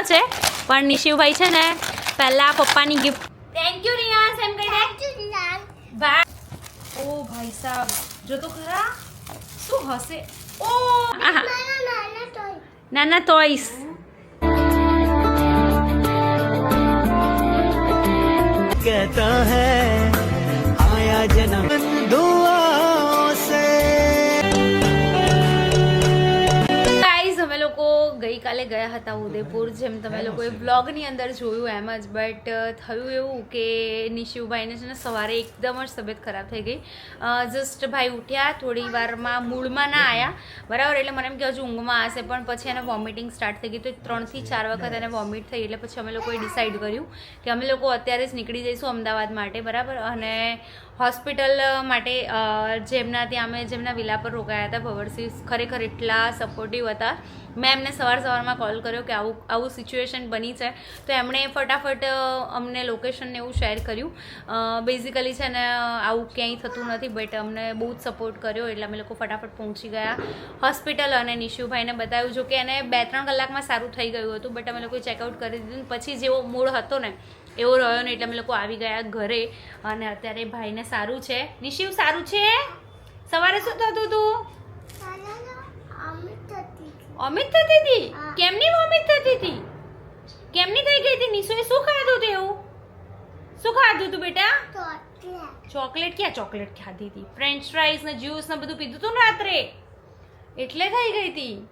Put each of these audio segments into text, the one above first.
લાવ્યો છે પણ નિશિવભાઈ છે ને પહેલા પપ્પાની ગિફ્ટ થેન્ક યુ રિયાસ એમ કહી દે ભાઈ ઓ ભાઈ સાહેબ જો તો ખરા શું હશે ઓ આહા નાના ટોયસ कहता है आया जन्म दुआओं ગઈકાલે ગયા હતા ઉદયપુર જેમ તમે લોકોએ બ્લોગની અંદર જોયું એમ જ. બટ થયું એવું કે નિશિવભાઈને છે ને સવારે એકદમ જ તબિયત ખરાબ થઈ ગઈ. જસ્ટ ભાઈ ઉઠ્યા થોડી વારમાં મૂળમાં ના આવ્યા બરાબર? એટલે મને એમ કે હજુ ઊંઘમાં આવશે પણ પછી એને વોમિટિંગ સ્ટાર્ટ થઈ ગઈ. તો ત્રણથી ચાર વખત એને વોમિટ થઈ એટલે પછી અમે લોકોએ ડિસાઈડ કર્યું કે અમે લોકો અત્યારે જ નીકળી જઈશું અમદાવાદ માટે બરાબર? અને હોસ્પિટલ માટે જેમના ત્યાં અમે જેમના વિલા પર રોકાયા હતા, ભવરસિંહ ખરેખર એટલા સપોર્ટિવ હતા. મેં એમને સવાર સવારમાં કોલ કર્યો કે આવું આવું સિચ્યુએશન બની છે. તો એમણે ફટાફટ અમને લોકેશનને એવું શેર કર્યું. બેઝિકલી છે ને, આવું ક્યાંય થતું નથી બટ અમને બહુ જ સપોર્ટ કર્યો. એટલે અમે લોકો ફટાફટ પહોંચી ગયા. હોસ્પિટલ અને નિશુભાઈને બતાવ્યું, જો કે એને બે ત્રણ કલાકમાં સારું થઈ ગયું હતું બટ અમે લોકોએ ચેકઆઉટ કરી દીધું. પછી જેવો મૂળ હતો ને એવો રહ્યો ને એટલે અમે લોકો આવી ગયા ઘરે અને અત્યારે ભાઈને સારું છે. નિશિવ સારું છે? સવારે શું થતું હતું? અમિત થતી હતી? કેમની વોમિટ થતી હતી? કેમની થઈ ગઈ હતી? નિશુએ શું ખાધું હતું એવું? શું ખાધું હતું બેટા? ચોકલેટ ક્યાં ચોકલેટ ખાધી હતી? ફ્રેન્ચ ફ્રાઈઝ ને જ્યુસ ને બધું પીધું હતું ને રાત્રે? એટલે થઈ ગઈ હતી.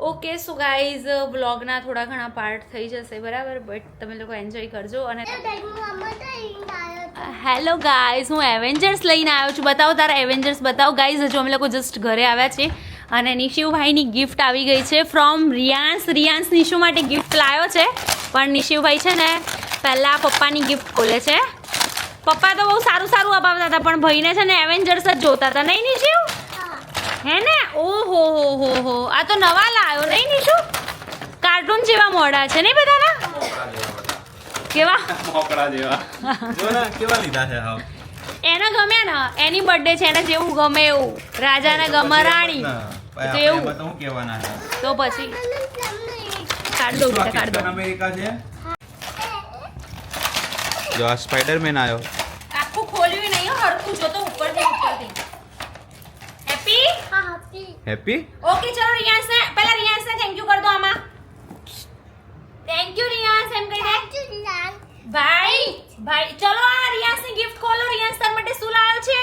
ઓકે સો ગાઈઝ બ્લોગના થોડા ઘણા પાર્ટ થઈ જશે બરાબર? બટ તમે લોકો એન્જોય કરજો અને હેલો ગાઈઝ હું એવેન્જર્સ લઈને આવ્યો છું. બતાવો તારા એવેન્જર્સ બતાવો. ગાઈઝ હજુ અમે લોકો જસ્ટ ઘરે આવ્યા છે અને નિશિવભાઈની ગિફ્ટ આવી ગઈ છે ફ્રોમ રિયાન્સ રિયાન્સ નિશુ માટે ગિફ્ટ લાવ્યો છે. પણ નિશિવભાઈ છે ને પહેલાં પપ્પાની ગિફ્ટ ખોલે છે. પપ્પા તો બહુ સારું સારું અપાવતા હતા પણ ભાઈને છે ને એવેન્જર્સ જ જોતા હતા. નહીં નિશિવ? હે ને? ઓહો હો હો હો. આ તો નવા લાવ્યો નહીં નિશુ? કાર્ટૂન જેવા મોડા છે નહીં બધાના? કેવા? મોકળા જેવા. જો ને કેવા લીધા છે હા એને ગમે ને એની બર્થડે છે એને જેવું ગમે એવું. રાજાને ગમે રાણી તો એવું. તો હું કહેવાના તો પછી. કાઢ દો બેટા કાઢ દો અમેરિકા છે. જો આ સ્પાઈડરમેન આવ્યો આખું ખોલ્યું નહીં હરખું. જો તો ઉપરથી ઉપરથી. હેપી હેપી ઓકે ચલો રિયાન્સ ને પહેલા રિયાન્સ ને થેન્ક યુ કર દો આમાં થેન્ક યુ રિયાન્સ એમ કહી દે ભાઈ ભાઈ ચલો આ રિયાન્સની ગિફ્ટ ખોલો રિયાન્સ તાર માટે શું લાવ્યો છે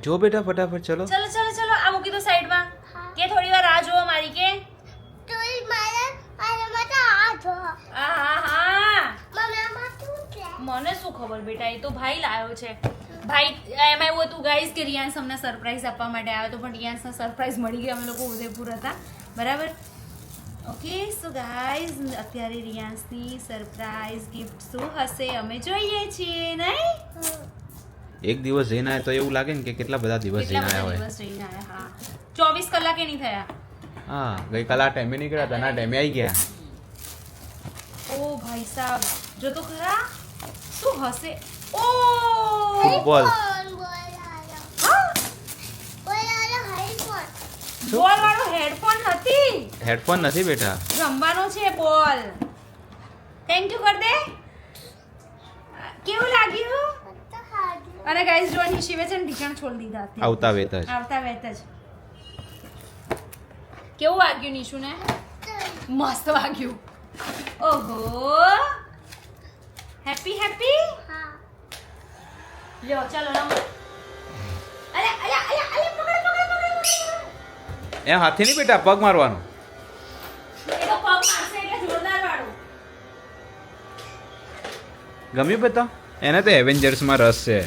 જો બેટા ફટાફટ ચલો ચલો ચલો ચલો આ મૂકી દો સાઈડમાં કે થોડી વાર રાહ જોવો મારી કે આ હા હા મને શું ખબર બેટા એ તો ભાઈ લાવ્યો છે. ભાઈ એમાં એવું હતું ગાઈસ કે રિયાન્સ અમને સરપ્રાઈઝ આપવા માટે આવ્યો હતો પણ રિયાન્સને સરપ્રાઈઝ મળી ગઈ અમે લોકો ઉદયપુર હતા. બરાબર? ઓકે સો ગાઈઝ અત્યારે રિયાન્સની સરપ્રાઈઝ ગિફ્ટ શું હશે અમે જોઈએ છીએ નહીં? એક દિવસ જઈને આવ્યા તો એવું લાગે ને કે કેટલા બધા દિવસ જઈને આવ્યા હોય દિવસ જઈને આવ્યા હા. ચોવીસ કલાકે નહીં થયા. હા ગઈકાલે આ ટાઈમે નીકળ્યા હતા ના ટાઈમે આવી ગયા. ઓ ભાઈ સાહેબ જો તો ખરા? હશે? ઓ! ફૂટબોલ. બોલ વાળો હેડફોન નથી. હેડફોન નથી બેટા. રમવાનો છે બોલ. થેન્ક યુ કર દે કેવું લાગ્યું? અને ગાઈસ જોવાની શિવે છે ને ઢીકણ છોડી દીધા આવતા વેત જ. આવતા વેત જ. કેવું વાગ્યું નિશુને? મસ્ત વાગ્યું. ઓહો હેપી હેપી લ્યો ચાલો રમો. અલે અલે અલે અલે પકડ પકડ પકડ એમ હાથી નહીં બેટા પગ મારવાનો. એ તો પગ મારશે એટલે જોરદાર વાળું. ગમ્યું બેટા? એને તો એવેન્જર્સમાં રસ છે.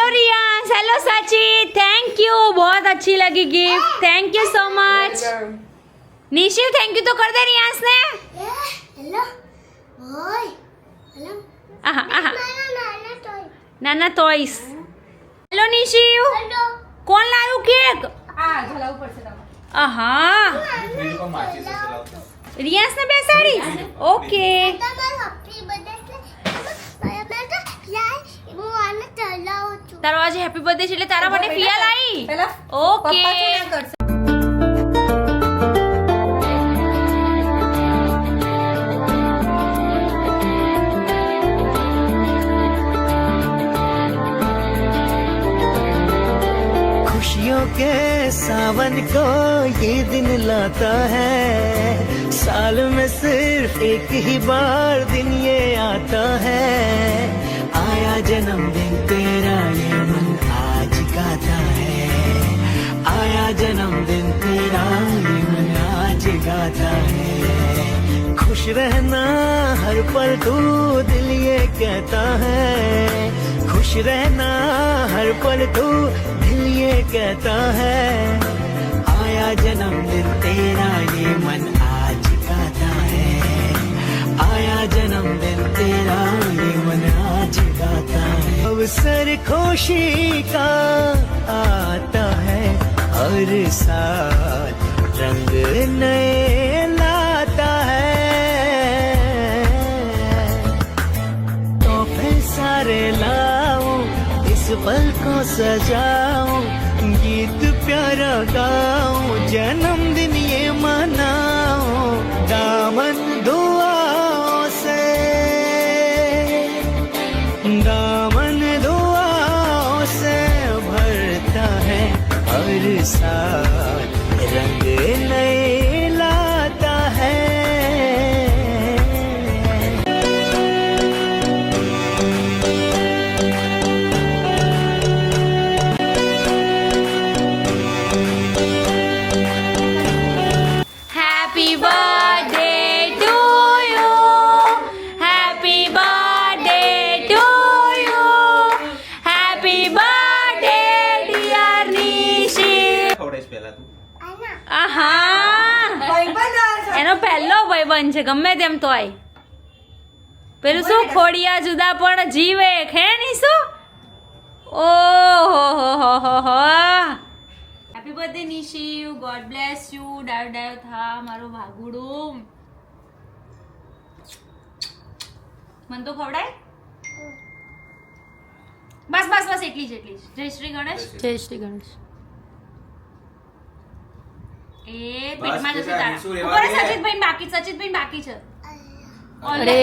સોરિયાન્સ હેલો સાચી થેન્ક યુ બહુત અચ્છી લગી gift thank you so much Nishil thank you તો કર દે રિયાન્સ ને હેલો ઓય હેલો આહા આહા. નાના ટોયસ હેલો નિશિવ કોણ લાવ્યું કેક? આહા. રિયાસ ને બેસાડી? ઓકે. તારો આજે હેપી બર્થડે છે એટલે તારા માટે ફિયા લાવી. ઓકે. के सावन को ये दिन लाता है साल में सिर्फ एक ही बार दिन ये आता है आया जन्मदिन तेरा ये मन आज गाता है आया जन्मदिन तेरा ये मन आज गाता है खुश रहना हर पल तू दिल ये कहता है। खुश रहना हर पल तू दिल ये कहता है। आया जन्मदिन तेरा ये मन आज गाता है। आया जन्मदिन तेरा ये मन आज गाता है। अवसर खुशी का आता है, हर साल पल को सजाऊं गीत प्यारा गाऊं जन्मदिन ये मनाऊं दामन दुआओं से दामन दुआओं से भरता है हर साल रंग नए પહેલા તું. આહા. એનો પહેલો ભાઈબંધ છે ગમે તેમ તો આય. પેલું શું ખોડિયા જુદા પણ જીવે હે ની શું? ઓહો હો હો હો હો. Happy birthday Nishi. God bless you ડાયો ડાયો થા મારો ભાગુડું મન તો ખવડાય? બસ બસ બસ એટલી જ એટલી જ. જય શ્રી ગણેશ. જય શ્રી ગણેશ. એ પેટમાં જશે તારા. ઉપર સચિતભાઈ બાકી સચિતભાઈ બાકી છે. અરે